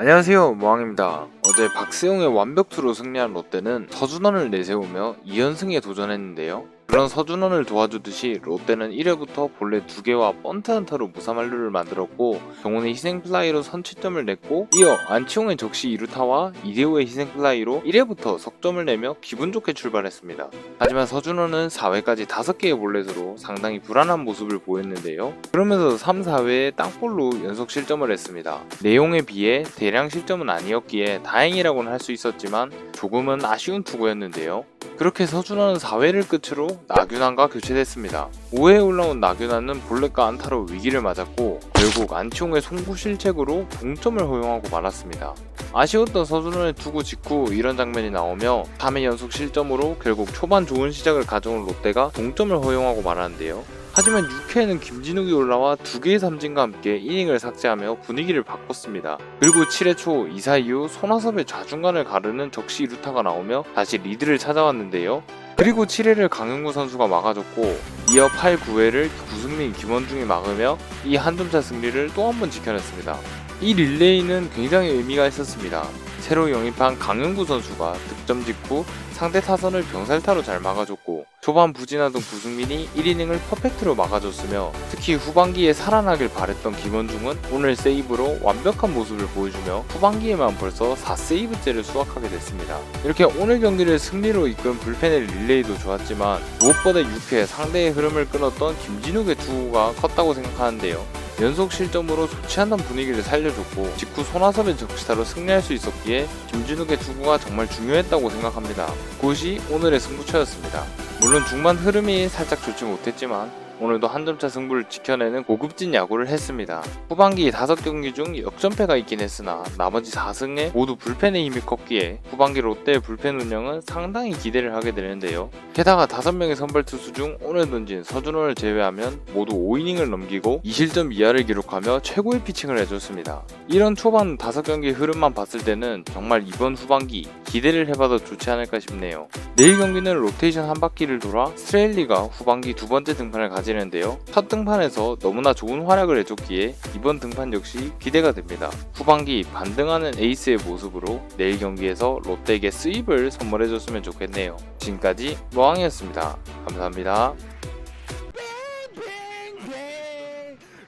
안녕하세요 모항입니다. 어제 박세용의 완벽투로 승리한 롯데는 서준원을 내세우며 2연승에 도전했는데요 그런 서준원을 도와주듯이 롯데는 1회부터 본래 2개와 번트 한타로 무사만루를 만들었고 경훈의 희생플라이로 선취점을 냈고 이어 안치홍의 적시 2루타와 이대호의 희생플라이로 1회부터 석점을 내며 기분 좋게 출발했습니다 하지만 서준원은 4회까지 5개의 볼넷으로 상당히 불안한 모습을 보였는데요 그러면서 3, 4회에 땅볼로 연속 실점을 했습니다. 내용에 비해 대량 실점은 아니었기에 다행이라고는 할 수 있었지만 조금은 아쉬운 투구였는데요. 그렇게 서준원은 4회를 끝으로 나균안과 교체됐습니다. 5회에 올라온 나균안은 볼넷과 안타로 위기를 맞았고 결국 안치홍의 송구 실책으로 동점을 허용하고 말았습니다. 아쉬웠던 서준원의 투구 직후 이런 장면이 나오며 3회 연속 실점으로 결국 초반 좋은 시작을 가져온 롯데가 동점을 허용하고 말았는데요. 하지만 6회에는 김진욱이 올라와 두 개의 삼진과 함께 이닝을 삭제하며 분위기를 바꿨습니다. 그리고 7회 초 2사 이후 손아섭의 좌중간을 가르는 적시 루타가 나오며 다시 리드를 찾아왔는데요. 그리고 7회를 강영구 선수가 막아줬고 이어 8, 9회를 구승민, 김원중이 막으며 이 한 점차 승리를 또 한 번 지켜냈습니다. 이 릴레이는 굉장히 의미가 있었습니다. 새로 영입한 강영구 선수가 득점 직후 상대 타선을 병살타로 잘 막아줬고 초반 부진하던 구승민이 1이닝을 퍼펙트로 막아줬으며 특히 후반기에 살아나길 바랬던 김원중은 오늘 세이브로 완벽한 모습을 보여주며 후반기에만 벌써 4세이브째를 수확하게 됐습니다. 이렇게 오늘 경기를 승리로 이끈 불펜의 릴레이도 좋았지만 무엇보다 6회 상대의 흐름을 끊었던 김진욱의 투구가 컸다고 생각하는데요. 연속 실점으로 좋지 않던 분위기를 살려줬고 직후 손아섭의 적시타로 승리할 수 있었기에 김진욱의 투구가 정말 중요했다고 생각합니다. 그것이 오늘의 승부처였습니다. 물론 중반 흐름이 살짝 좋지 못했지만 오늘도 한 점차 승부를 지켜내는 고급진 야구를 했습니다. 후반기 5경기 중 역전패가 있긴 했으나 나머지 4승에 모두 불펜의 힘이 컸기에 후반기 롯데의 불펜 운영은 상당히 기대를 하게 되는데요. 게다가 5명의 선발 투수 중 오늘 던진 서준호를 제외하면 모두 5이닝을 넘기고 2실점 이하를 기록하며 최고의 피칭을 해줬습니다. 이런 초반 5경기 흐름만 봤을 때는 정말 이번 후반기 기대를 해봐도 좋지 않을까 싶네요. 내일 경기는 로테이션 한 바퀴를 돌아 스트레일리가 후반기 두 번째 등판을 가지 는데요. 첫 등판에서 너무나 좋은 활약을 해줬기에 이번 등판 역시 기대가 됩니다. 후반기 반등하는 에이스의 모습으로 내일 경기에서 롯데에게 스윕을 선물해줬으면 좋겠네요. 지금까지 모항이었습니다. 감사합니다.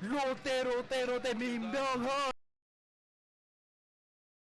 롯데 롯데 롯데 민병헌